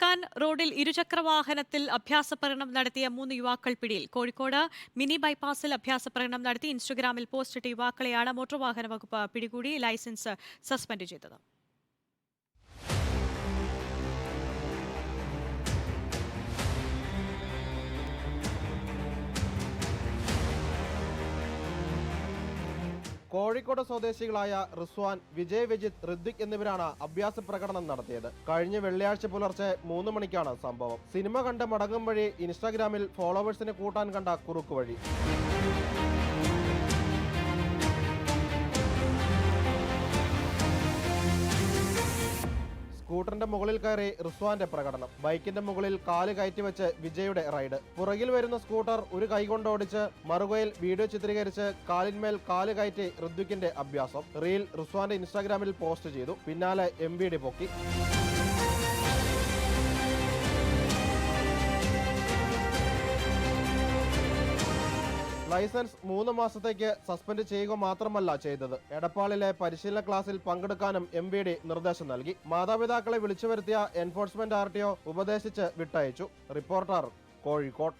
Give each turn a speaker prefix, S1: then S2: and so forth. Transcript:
S1: ചെറുക്കാൻ റോഡിൽ ഇരുചക്രവാഹനത്തിൽ അഭ്യാസ പ്രകടനം നടത്തിയ മൂന്ന് യുവാക്കൾ പിടിയിൽ. കോഴിക്കോട് മിനി ബൈപ്പാസിൽ അഭ്യാസ പ്രകടനം നടത്തി ഇൻസ്റ്റഗ്രാമിൽ പോസ്റ്റിട്ട് യുവാക്കളെയാണ് മോട്ടോർ വാഹന വകുപ്പ് പിടികൂടി ലൈസൻസ് സസ്പെൻഡ് ചെയ്തത്.
S2: കോഴിക്കോട് സ്വദേശികളായ റിസ്വാൻ വിജയ് വിജിത് ഋദ്വിക് എന്നിവരാണ് അഭ്യാസ പ്രകടനം നടത്തിയത്. കഴിഞ്ഞ വെള്ളിയാഴ്ച പുലർച്ചെ മൂന്ന് മണിക്കാണ് സംഭവം. സിനിമ കണ്ട് മടങ്ങും വഴി ഇൻസ്റ്റാഗ്രാമിൽ ഫോളോവേഴ്സിനെ കൂട്ടാൻ കണ്ട കുറുക്ക് വഴി. സ്കൂട്ടറിന്റെ മുകളിൽ കയറി റിസ്വാന്റെ പ്രകടനം. ബൈക്കിന്റെ മുകളിൽ കാൽ കയറ്റി വെച്ച് വിജയുടെ റൈഡ്. പുറകിൽ വരുന്ന സ്കൂട്ടർ ഒരു കൈകൊണ്ട് ഓടിച്ച് മറുകയിൽ വീഡിയോ ചിത്രീകരിച്ച് കാലിന്മേൽ കാൽ കയറ്റി ഋദ്വിക്കിന്റെ അഭ്യാസം. റീൽ റിസ്വാന്റെ ഇൻസ്റ്റാഗ്രാമിൽ പോസ്റ്റ് ചെയ്തു. പിന്നാലെ എം പൊക്കി. ലൈസൻസ് മൂന്ന് മാസത്തേക്ക് സസ്പെൻഡ് ചെയ്യുക മാത്രമല്ല ചെയ്തത്. എടപ്പാളിലെ പരിശീലന ക്ലാസ്സിൽ പങ്കെടുക്കാനും എം വി ഡി നിർദ്ദേശം നൽകി. മാതാപിതാക്കളെ വിളിച്ചു വരുത്തിയ എൻഫോഴ്സ്മെന്റ് ആർ ടി ഒ ഉപദേശിച്ച് വിട്ടയച്ചു. റിപ്പോർട്ടർ കോഴിക്കോട്.